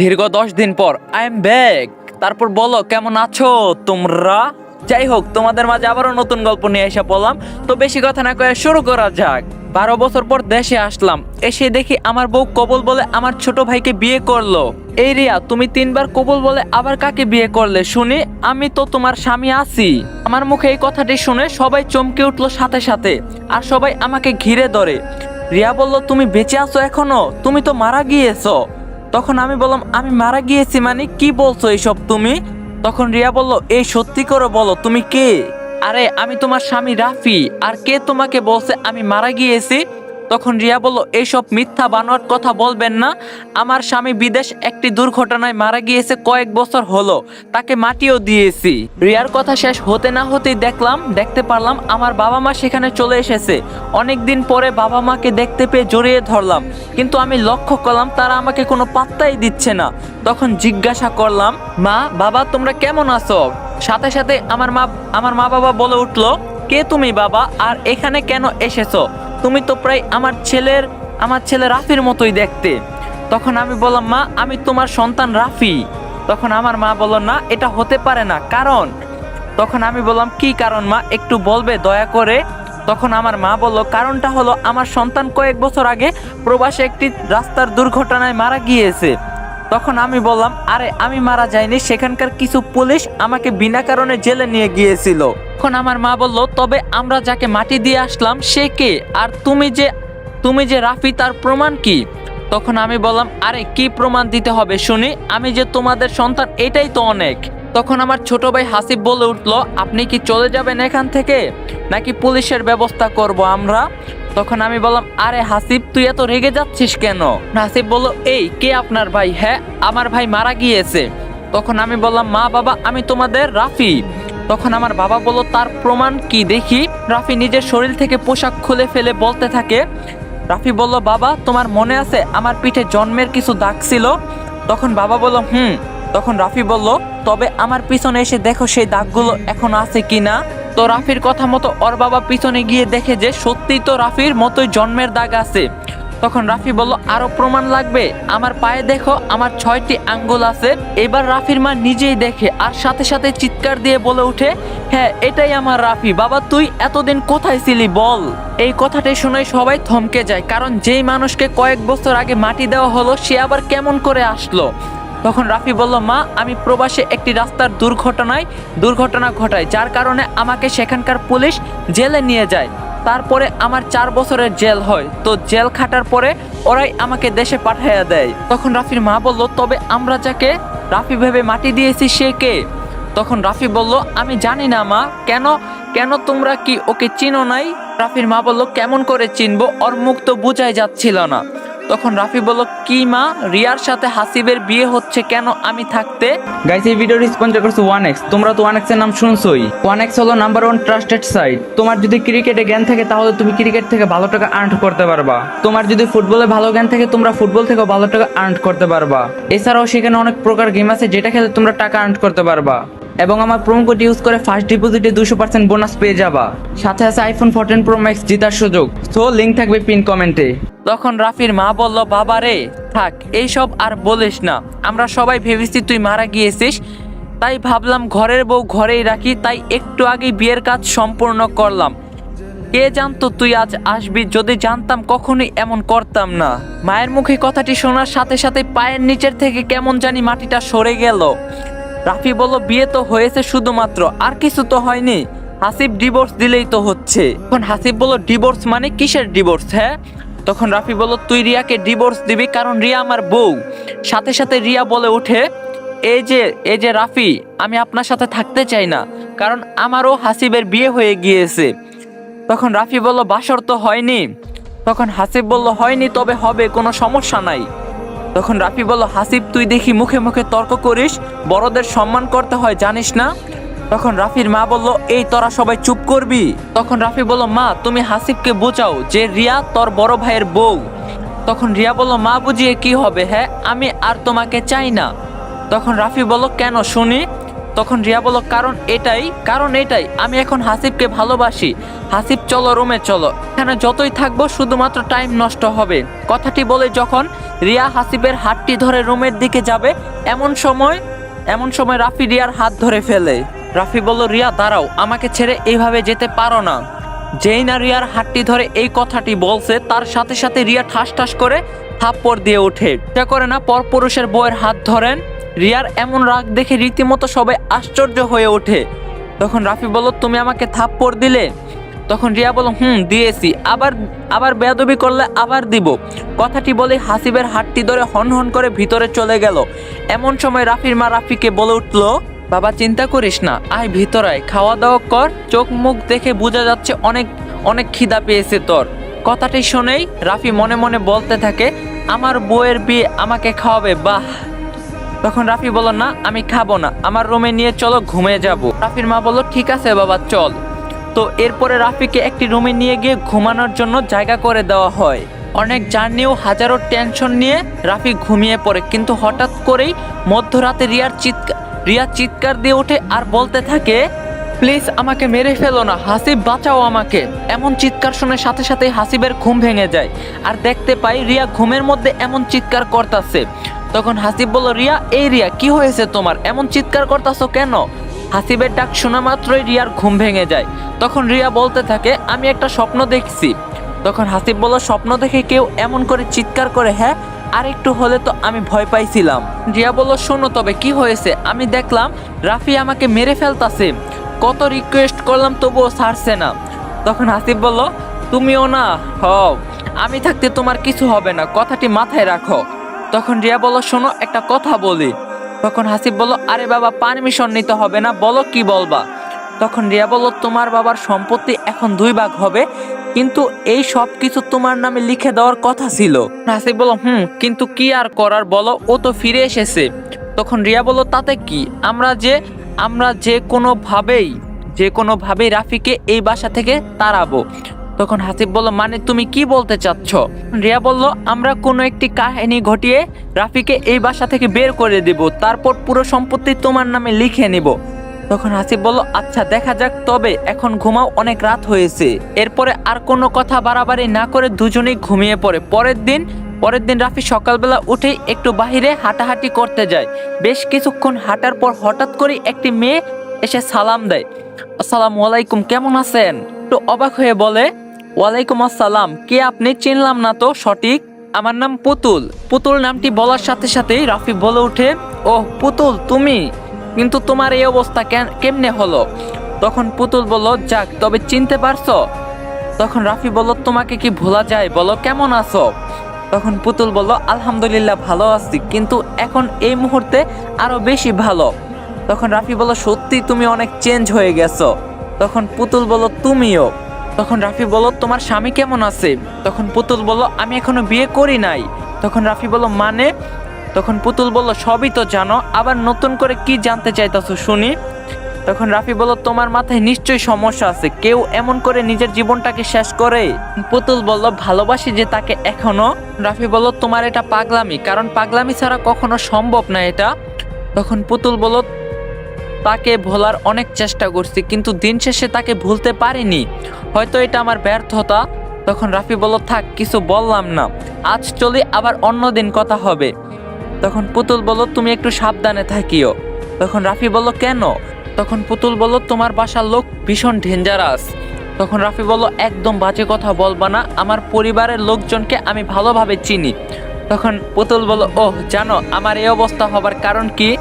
দীর্ঘ দশ দিন পর আই এম ব্যাক তারপর বলো, কেমন আছো তোমরা? যাই হোক, তোমাদের মাঝে আবারও নতুন গল্প নিয়ে এসে পড়লাম। তো বেশি কথা না কয়ে শুরু করা যাক। বারো বছর পর দেশে আসলাম। এসে দেখি আমার বউ কবল বলে আমার ছোট ভাইকে বিয়ে করল। এই রিয়া, তুমি তিনবার কবল বলে আবার কাকে বিয়ে করলে? শুনি, আমি তো তোমার স্বামী আছি। আমার মুখে এই কথাটি শুনে সবাই চমকে উঠল সাথে সাথে, আর সবাই আমাকে ঘিরে ধরে। রিয়া বলল, তুমি বেঁচে আছো এখনও? তুমি তো মারা গিয়েছো। তখন আমি বললাম, আমি মারা গিয়েছি মানে কি বলছো এইসব তুমি? তখন রিয়া বলল, এই সত্যি করে বলো, তুমি কে? আরে, আমি তোমার স্বামী রাফি, আর কে তোমাকে বলছে আমি মারা গিয়েছি? তখন রিয়া বলল এইসব মিথ্যা বানোয়াট কথা বলবেন না। আমার স্বামী বিদেশ একটি দুর্ঘটনায় মারা গিয়েছে কয়েক বছর হলো। তাকে মাটিও দিয়েছি। রিয়ার কথা শেষ হতে না হতেই দেখলাম, দেখতে পারলাম আমার বাবা মা সেখানে চলে এসেছে। অনেক দিন পরে বাবা মাকে দেখতে পেয়ে জড়িয়ে ধরলাম। কিন্তু আমি লক্ষ্য করলাম, তারা আমাকে কোনো পাত্তাই দিচ্ছে না। তখন জিজ্ঞাসা করলাম, মা, বাবা, তোমরা কেমন আছো? সাথে সাথে আমার মা আমার মা বাবা বলে উঠল, কে তুমি বাবা? আর এখানে কেন এসেছ? তুমি তো প্রায় আমার ছেলের, আমার ছেলে রাফির মতোই দেখতে। তখন আমি বললাম, মা, আমি তোমার সন্তান রাফি। তখন আমার মা বলল, না, এটা হতে পারে না। কারণ? তখন আমি বললাম, কি কারণ, মা? একটু বলবে, দয়া করে? তখন আমার মা বলল, কারণটা হলো, আমার সন্তান কয়েক বছর আগে প্রবাসে একটি রাস্তার দুর্ঘটনায় মারা গিয়েছে। তখন আমি বললাম, আরে, আমি মারা যাইনি, সেখানকার কিছু পুলিশ আমাকে বিনা কারণে জেলে নিয়ে গিয়েছিল। তখন আমার মা বলল, তবে আমরা যাকে মাটি দিয়ে আসলাম, সে কে? আর তুমি যে তুমি যে রাফি, তার প্রমাণ কি? তখন আমি বললাম, আরে, কি প্রমাণ দিতে হবে শুনি, আমি যে তোমাদের সন্তান, এটাই তো অনেক। তখন আমার ছোট ভাই হাসিব বলে উঠল, আপনি কি চলে যাবেন এখান থেকে? নাকি পুলিশের ব্যবস্থা করব আমরা? তখন আমি বললাম, আরে হাসিব, তুই এত রেগে যাচ্ছিস কেন? হাসিব বলল, এই, কে আপনার ভাই? হ্যাঁ আমার ভাই মারা গিয়েছে। তখন আমি বললাম, মা, বাবা, আমি তোমাদের রাফি। তখন আমার বাবা বলল, তার প্রমাণ কি দেখি? রাফি নিজের শরীর থেকে পোশাক খুলে ফেলে বলতে থাকে। রাফি বলল, বাবা, তোমার মনে আছে, আমার পিঠে জন্মের কিছু দাগ ছিল? তখন বাবা বলল, হুম। তখন রাফি বলল, তবে আমার পিছনে এসে দেখো সেই দাগগুলো এখন আছে কিনা? তো রাফির কথা মতো ওর বাবা পিছনে গিয়ে দেখে যে সত্যিই তো রাফির মতোই জন্মের দাগ আছে। তখন রাফি বলল, আরও প্রমাণ লাগবে। আমার পায়ে দেখো, আমার ছয়টি আঙ্গুল আছে। এবার রাফির মা নিজেই দেখে আর সাথে সাথে চিৎকার দিয়ে বলে ওঠে হ্যাঁ এটাই আমার রাফি। বাবা, তুই এতদিন কোথায় ছিলি বল? এই কথাটি শুনে সবাই থমকে যায়, কারণ যেই মানুষকে কয়েক বছর আগে মাটি দেওয়া হলো, সে আবার কেমন করে আসলো? তখন রাফি বলল, মা, আমি প্রবাসে একটি রাস্তার দুর্ঘটনায়, দুর্ঘটনা ঘটায়, যার কারণে আমাকে সেখানকার পুলিশ জেলে নিয়ে যায়। তারপরে আমার চার বছরের জেল হয়। তো জেল খাটার পরে ওরাই আমাকে দেশে পাঠাইয়া দেয়। তখন রাফির মা বলল, তবে আমরা যাকে রাফি ভেবে মাটি দিয়েছি সে কে? তখন রাফি বলল, আমি জানি না, মা। কেন কেন তোমরা কি ওকে চিনো নাই? রাফির মা বলল, কেমন করে চিনবো? ওর মুখ তো বোঝাই যাচ্ছিল না। তখন রাফি বলল, কি মা? রিয়ার সাথে হাসিবের বিয়ে হচ্ছে কেন আমি থাকতে? গাইস এই ভিডিওটি স্পন্সর করছে ওয়ান এক্স তোমরা তো ওয়ান এক্সের নাম শুনছোই। ওয়ান এক্স হলো নাম্বার ওয়ান ট্রাস্টেড সাইট তোমার যদি ক্রিকেটে জ্ঞান থাকে, তাহলে তুমি ক্রিকেট থেকে ভালো টাকা আর্ন করতে পারবা। তোমার যদি ফুটবলে ভালো জ্ঞান থাকে, তোমরা ফুটবল থেকেও ভালো টাকা আর্ন করতে পারবা। এছাড়াও সেখানে অনেক প্রকার গেম আছে, যেটা খেলে তোমরা টাকা আর্ন করতে পারবা। এবং আমার প্রোমো কোড ইউজ করে ফার্স্ট ডিপোজিটে দুশো পার্সেন্ট বোনাস পেয়ে যাবা। সাথে আছে আইফোন ফোরটিন প্রো ম্যাক্স জেতার সুযোগ। সো লিঙ্ক থাকবে পিন কমেন্টে তখন রাফির মা বলল, বাবা রে, থাক, এইসব আর বলিস না। আমরা সবাই ভেবেছি তুই মারা গিয়েছিস। তাই ভাবলাম ঘরের বউ ঘরেই রাখি, তাই একটু আগেই বিয়ের কাজ সম্পূর্ণ করলাম। কে জানতো তুই আজ আসবি, যদি জানতাম কখনোই এমন করতাম না। মায়ের মুখে কথাটি শোনার সাথে সাথে পায়ের নিচের থেকে কেমন জানি মাটিটা সরে গেল। রাফি বলল, বিয়ে তো হয়েছে শুধুমাত্র, আর কিছু তো হয়নি। হাসিব ডিভোর্স দিলেই তো হচ্ছে। তখন হাসিব বলল ডিভোর্স মানে কিসের ডিভোর্স হ্যাঁ? তখন রাফি বলল, তুই রিয়াকে ডিভোর্স দিবি কারণ রিয়া আমার বউ। সাথে সাথে রিয়া বলে ওঠে, এই যে এই যে রাফি, আমি আপনার সাথে থাকতে চাই না, কারণ আমারও হাসিবের বিয়ে হয়ে গিয়েছে। তখন রাফি বলল, বাসর তো হয়নি। তখন হাসিব বলল, হয়নি, তবে হবে, কোনো সমস্যা নাই। তখন রাফি বলল, হাসিব, তুই দেখি মুখে মুখে তর্ক করিস, বড়দের সম্মান করতে হয়, জানিস না? তখন রাফির মা বলল, এই তোরা সবাই চুপ করবি? তখন রাফি বলল, মা, তুমি হাসিবকে বোঝাও যে রিয়া তোর বড় ভাইয়ের বউ। তখন রিয়া বলল, মা, বুঝিয়ে কি হবে হ্যাঁ? আমি আর তোমাকে চাই না। তখন রাফি বলল, কেন শুনি? তখন রিয়া বলল, কারণ এটাই কারণ এটাই, আমি এখন হাসিবকে ভালোবাসি। হাসিব, চলো রুমে, চলো। এখানে যতই থাকব, শুধুমাত্র টাইম নষ্ট হবে। কথাটি বলে যখন রিয়া হাসিবের হাতটি ধরে রুমের দিকে যাবে, এমন সময় এমন সময় রাফি রিয়ার হাত ধরে ফেলে। রাফি বলল, রিয়া, দাঁড়াও, আমাকে ছেড়ে এইভাবে যেতে পারো না। যেই না রিয়ার হাতটি ধরে এই কথাটি বলছে, তার সাথে সাথে রিয়া ঠাস ঠাস করে থাপ্পড় দিয়ে ওঠে। এটা করে না পরপুরুষের বউয়ের হাত ধরেন? রিয়ার এমন রাগ দেখে রীতিমতো সবাই আশ্চর্য হয়ে ওঠে। তখন রাফি বলল, তুমি আমাকে থাপ্পড় দিলে? তখন রিয়া বলল, হুম, দিয়েছি। আবার আবার বেয়াদবি করলে আবার দিব। কথাটি বলে হাসিবের হাতটি ধরে হন হন করে ভিতরে চলে গেল। এমন সময় রাফির মা রাফিকে বলে উঠল, বাবা, চিন্তা করিস না। আয় ভিতরায় খাওয়া দাওয়া কর। চোখ মুখ দেখে বোঝা যাচ্ছে অনেক অনেক খিদা পেয়েছে তোর। কথাটি শুনেই রাফি মনে মনে বলতে থাকে, আমার বউয়ের বিয়ে আমাকে খাওয়াবে, বাহ! তখন রাফি বলল, না, আমি খাব না। আমার রুমে নিয়ে চলো, ঘুমিয়ে যাব। রাফির মা বলল, ঠিক আছে বাবা, চল। তো এরপরে রাফিকে একটি রুমে নিয়ে গিয়ে ঘুমানোর জন্য জায়গা করে দেওয়া হয়। অনেক জার্নিও হাজারো টেনশন নিয়ে রাফি ঘুমিয়ে পড়ে। কিন্তু হঠাৎ করেই মধ্যরাতে রিয়ার চিৎকার রিয়া চিৎকার দিয়ে ওঠে আর বলতে থাকে, প্লিজ আমাকে মেরে ফেলো না, হাসিব বাঁচাও আমাকে। এমন চিৎকার শুনে সাথে সাথে হাসিবের ঘুম ভেঙে যায়। আর দেখতে পাই, রিয়া ঘুমের মধ্যে এমন চিৎকার করতেছে। তখন হাসিব বলল, রিয়া, এই রিয়া, কি হয়েছে তোমার? এমন চিৎকার করতেছো কেন? হাসিবের ডাক শোনা মাত্রই রিয়ার ঘুম ভেঙে যায়। তখন রিয়া বলতে থাকে, আমি একটা স্বপ্ন দেখছি। তখন হাসিব বলল, স্বপ্ন দেখে কেউ এমন করে চিৎকার করে হ্যাঁ? আর একটু হলে তো আমি ভয় পাইছিলাম। রিয়া বলল, শোনো তবে, কি হয়েছে? আমি দেখলাম রাফি আমাকে মেরে ফেলতাছে। কত রিকোয়েস্ট করলাম, তবুও ছাড়ছে না। তখন হাসিব বলল, তুমিও না, হও। আমি থাকতে তোমার কিছু হবে না। কথাটি মাথায় রাখো। তখন রিয়া বলল, শোনো, একটা কথা বলি। তখন হাসিব বলল, আরে বাবা পারমিশন নিতে হবে না, বলো কি বলবা? তখন রিয়া বলল, তোমার বাবার সম্পত্তি এখন দুই ভাগ হবে, কিন্তু এই সব কিছু তোমার নামে লিখে দেওয়ার কথা ছিল। হাসিব বলল, হুম, কিন্তু কি আর করার বলো, ও তো ফিরে এসেছে। তখন রিয়া বলল, তাতে কি? আমরা যে আমরা যে কোনো ভাবেই যে কোনো ভাবেই রাফিকে এই বাসা থেকে তাড়াবো। তখন হাসিব বলল মানে তুমি কি বলতে চাচ্ছ? রিয়া বলল, আমরা কোনো একটি কাহিনী ঘটিয়ে রাফিকে এই বাসা থেকে বের করে দেব, তারপর পুরো সম্পত্তি তোমার নামে লিখে নিব। তখন হাসিব বলল আচ্ছা দেখা যাক, তবে এখন ঘুমাও, অনেক রাত হয়েছে। এরপরে আর কোনো কথা বাড়াবাড়ি না করে দুজনেই ঘুমিয়ে পড়ে। পরের দিন পরের দিন রাফি সকালবেলা উঠেই একটু বাহিরে হাঁটাহাঁটি করতে যায়। বেশ কিছুক্ষণ হাঁটার পর হঠাৎ করে একটি মেয়ে এসে সালাম দেয়। আসসালামু আলাইকুম, কেমন আছেন? একটু অবাক হয়ে বলে ওয়ালাইকুম আসসালাম। কে আপনি চিনলাম না তো? সঠিক? আমার নাম পুতুল। পুতুল নামটি বলার সাথে সাথেই রাফি বলে ওঠে ও পুতুল, তুমি? কিন্তু তোমার এই অবস্থা কেমনে হলো? তখন পুতুল বলল, যাক, তবে চিনতে পারছ? তখন রাফি বলল, তোমাকে কি ভোলা যায়? বলো, কেমন আছো? তখন পুতুল বলল, আলহামদুলিল্লাহ, ভালো আছি, কিন্তু এখন এই মুহূর্তে আরও বেশি ভালো। তখন রাফি বলল, সত্যি তুমি অনেক চেঞ্জ হয়ে গেছো। তখন পুতুল বলল, তুমিও? তখন রাফি বলল, তোমার স্বামী কেমন আছে? তখন পুতুল বলল, আমি এখনও বিয়ে করি নাই। তখন রাফি বলল মানে? তখন পুতুল বলল, সবই তো জানো, আবার নতুন করে কি জানতে চাইতেছো শুনি? তখন রাফি বলল, তোমার মাথায় নিশ্চয়ই সমস্যা আছে, কেউ এমন করে নিজের জীবনটাকে শেষ করে? পুতুল বলল, ভালোবাসি যে তাকে এখনও। রাফি বলল, তোমার এটা পাগলামি, কারণ পাগলামি ছাড়া কখনো সম্ভব না এটা। তখন পুতুল বলল তাকে ভোলার অনেক চেষ্টা করছি, কিন্তু দিন শেষে তাকে ভুলতে পারিনি। হয়তো এটা আমার ব্যর্থতা। তখন রাফি বলল, থাক, কিছু বললাম না। আজ চলি, আবার অন্য দিন কথা হবে। তখন পুতুল বলল, তুমি একটু সাবধানে থাকিও। তখন রাফি বলল, কেন? তখন পুতুল বলল, তোমার বাসার লোক ভীষণ ডেঞ্জারাস তখন রাফি বলল, একদম বাজে কথা বলবা না, আমার পরিবারের লোকজনকে আমি ভালোভাবে চিনি। তখন পুতুল বলল, ওহ, জানো, আমার এই অবস্থা হবার কারণ কি?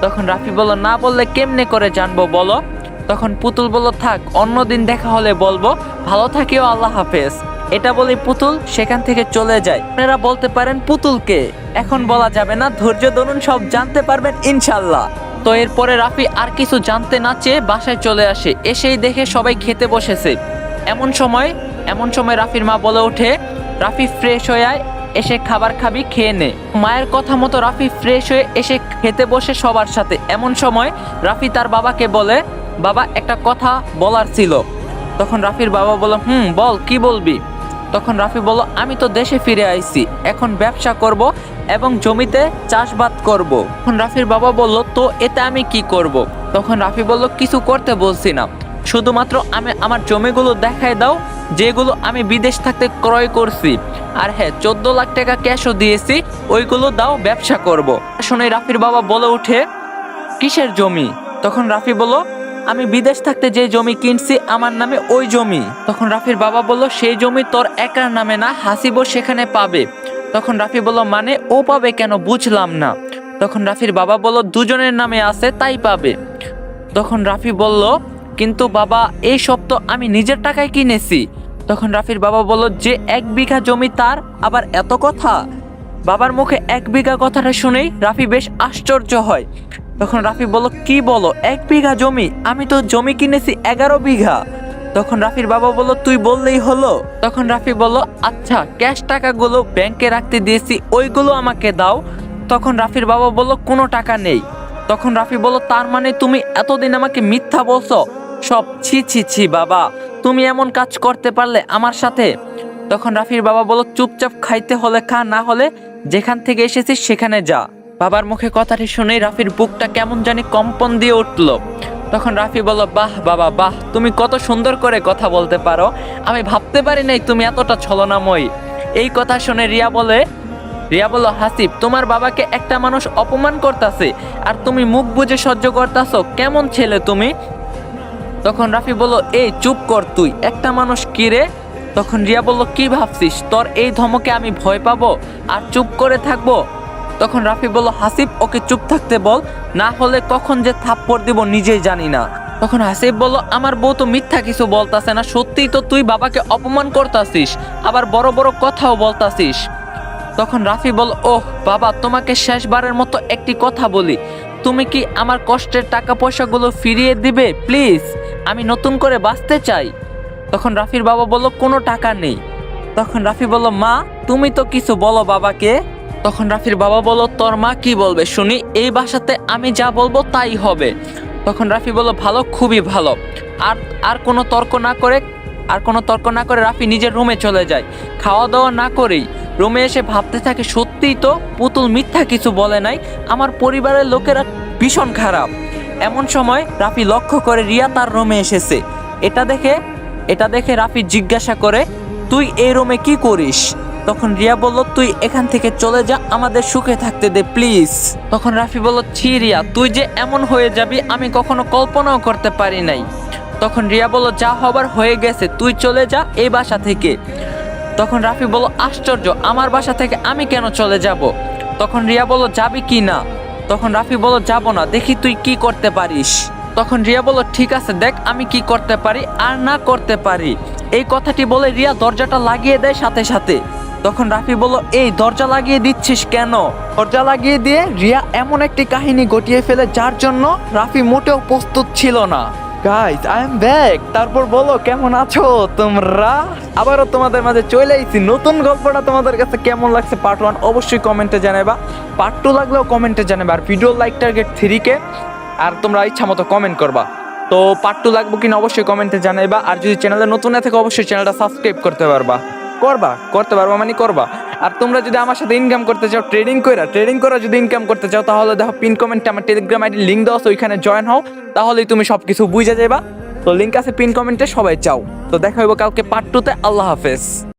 তখন রাফি বলল, না বললে কেমনে করে জানব বলো? তখন পুতুল বলল, থাক, অন্যদিন দেখা হলে বলব। ভালো থাকিও, আল্লাহ হাফেজ। এটা বলে পুতুল সেখান থেকে চলে যায়। আপনারা বলতে পারেন পুতুলকে। এখন বলা যাবে না, ধৈর্য ধরুন, সব জানতে পারবেন ইনশাল্লাহ তো এরপরে রাফি আর কিছু জানতে না চেয়ে বাসায় চলে আসে। এসেই দেখে সবাই খেতে বসেছে। এমন সময় এমন সময় রাফির মা বলে ওঠে, রাফি ফ্রেশ হয়ে আয় এসে খাবার খাবি, খেয়ে নে। মায়ের কথা মতো রাফি ফ্রেশ হয়ে এসে খেতে বসে সবার সাথে। এমন সময় রাফি তার বাবাকে বলে, বাবা, একটা কথা বলার ছিল। তখন রাফির বাবা বলল হুম, বল, কি বলবি? তখন রাফি বলল, আমি তো দেশে ফিরে আইছি, এখন ব্যবসা করব এবং জমিতে চাষবাদ করব। তখন রাফির বাবা বলল, তো এতে আমি কি করব। তখন রাফি বলল, কিছু করতে বলছি না। শুধুমাত্র আমি আমার জমিগুলো দেখাই দাও যেগুলো আমি বিদেশ থাকতে ক্রয় করছি। আর হ্যাঁ চোদ্দ লাখ টাকা ক্যাশও দিয়েছি, ওইগুলো দাও, ব্যবসা করব। শুনে রাফির বাবা বলে উঠে কিসের জমি? তখন রাফি বলল, আমি বিদেশ থাকতে যে জমি কিনছি, আমার নামে ওই জমি। তখন রাফির বাবা বলল, সেই জমি তোর একার নামে না, হাসিবো সেখানে পাবে। তখন রাফি বলল মানে ও পাবে কেন, বুঝলাম না। তখন রাফির বাবা বলল, দুজনের নামে আছে, তাই পাবে। তখন রাফি বলল, কিন্তু বাবা, এই সব তো আমি নিজের টাকায় কিনেছি। তখন রাফির বাবা বলল, যে এক বিঘা জমি তার, আবার এত কথা? বাবার মুখে এক বিঘা কথাটা শুনেই রাফি বেশ আশ্চর্য হয়। তখন রাফি বলল, কি বলো, এক বিঘা জমি? আমি তো জমি কিনেছি এগারো বিঘা। তখন রাফির বাবা বলল, তুই বললেই হলো। তখন রাফি বলল আচ্ছা ক্যাশ টাকাগুলো ব্যাংকে রাখতে দিয়েছি, ওইগুলো আমাকে দাও। তখন রাফির বাবা বলল, কোনো টাকা নেই। তখন রাফি বলল, তার মানে তুমি এতদিন আমাকে মিথ্যা বলছো? সব ছি ছি ছি, বাবা। তুমি এমন কাজ করতে পারলে আমার সাথে? তখন রাফির বাবা বলল, চুপচাপ খাইতে হলে খা, না হলে যেখান থেকে এসেছিস সেখানে যা। বাবার মুখে কথাটি শুনে রাফির বুকটা কেমন জানি কম্পন দিয়ে উঠল। তখন রাফি বলল, বাহ, বাবা, বাহ, তুমি কত সুন্দর করে কথা বলতে পারো। আমি ভাবতে পারি নাই তুমি এতটা ছলনাময়ী। এই কথা শুনে রিয়া বলে, রিয়া বলল, হাসিব, তোমার বাবাকে একটা মানুষ অপমান করতেছে, আর তুমি মুখ বুজে সহ্য করতেছো। কেমন ছেলে তুমি? তখন রাফি বলল, এই, চুপ কর তুই। একটা মানুষ কি রে? তখন রিয়া বলল, কি ভাবছিস? তোর এই ধমকে আমি ভয় পাবো আর চুপ করে থাকব? তখন রাফি বলল, হাসিব, ওকে চুপ থাকতে বল। না হলে কখন যে থাপ্পড় দিব নিজেই জানি না। তখন হাসিব বলল, আমার বউ তো মিথ্যা কিছু বলতাছে না। সত্যিই তো তুই বাবাকে অপমান করতাছিস, আবার বড় বড় কথাও বলতাছিস। তখন রাফি বল ওহ, বাবা, তোমাকে শেষবারের মতো একটি কথা বলি। তুমি কি আমার কষ্টের টাকা পয়সাগুলো ফিরিয়ে দিবে? প্লিজ, আমি নতুন করে বাঁচতে চাই। তখন রাফির বাবা বলল, কোনো টাকা নেই। তখন রাফি বলল, মা, তুমি তো কিছু বলো বাবাকে। তখন রাফির বাবা বলল, তোর মা কি বলবে? শুনি, এই বাসাতে আমি যা বলব তাই হবে। তখন রাফি বলল, ভালো, খুবই ভালো। আর আর কোনো তর্ক না করে আর কোনো তর্ক না করে রাফি নিজের রুমে চলে যায়। খাওয়া দাওয়া না করেই। রুমে এসে ভাবতে থাকে, সত্যিই তো পুতুল মিথ্যা কিছু বলে নাই? আমার পরিবারের লোকেরা ভীষণ খারাপ। এমন সময় রাফি লক্ষ্য করে রিয়া তার রুমে এসেছে। এটা দেখে এটা দেখে রাফি জিজ্ঞাসা করে, তুই এই রুমে কি করিস? তখন রিয়া বলল, তুই এখান থেকে চলে যা, আমাদের সুখে থাকতে দে, প্লিজ। তখন রাফি বলল, ছি রিয়া, তুই যে এমন হয়ে যাবি, আমি কখনো কল্পনাও করতে পারি নাই। তখন রিয়া বলল, যা হবার হয়ে গেছে, তুই চলে যা এই বাসা থেকে। তখন রাফি বলল, আশ্চর্য, আমার বাসা থেকে আমি কেন চলে যাব? তখন রিয়া বলল, যাবি কি না? তখন রাফি বলল, যাব না, দেখি তুই কি করতে পারিস। তখন রিয়া বলল, ঠিক আছে, দেখ আমি কি করতে পারি আর না করতে পারি। এই কথাটি বলে রিয়া দরজাটা লাগিয়ে দেয় সাথে সাথে। তখন রাফি বলল, এই দরজা লাগিয়ে দিচ্ছিস কেন? দরজা লাগিয়ে দিয়ে রিয়া এমন একটি কাহিনী ঘটিয়ে ফেলে, যার জন্য রাফি মোটেও প্রস্তুত ছিল না। গাইস আই এম ব্যাক তারপর বলো, কেমন আছো তোমরা? আবারও তোমাদের মাঝে চলে আইছি নতুন গল্পটা তোমাদের কাছে কেমন লাগছে পার্ট ওয়ান অবশ্যই কমেন্টে জানাবা পার্ট টু লাগলেও কমেন্টে জানাবা আর video like target three K আর তোমরা ইচ্ছা মতো কমেন্ট করবা। তো পার্ট টু লাগবো কিনা অবশ্যই কমেন্টে জানাইবা, আর যদি চ্যানেলে নতুন না থাকে, অবশ্যই চ্যানেলটা সাবস্ক্রাইব করতে পারবা। করবা? করতে পারবা মানে করবা। আর তোমরা যদি আমার সাথে ইনকাম করতে চাও ট্রেডিং করে ট্রেডিং করা যদি ইনকাম করতে চাও, তাহলে দেখো পিন কমেন্টে আমার টেলিগ্রাম আইডি লিঙ্ক দেওয়া ওইখানে জয়েন হও। তাহলেই তুমি সব কিছু বুঝে যাবা তো লিঙ্ক আছে পিন কমেন্টে সবাই চাও। তো দেখা হইব কাউকে পার্ট টুতে আল্লাহ হাফেজ।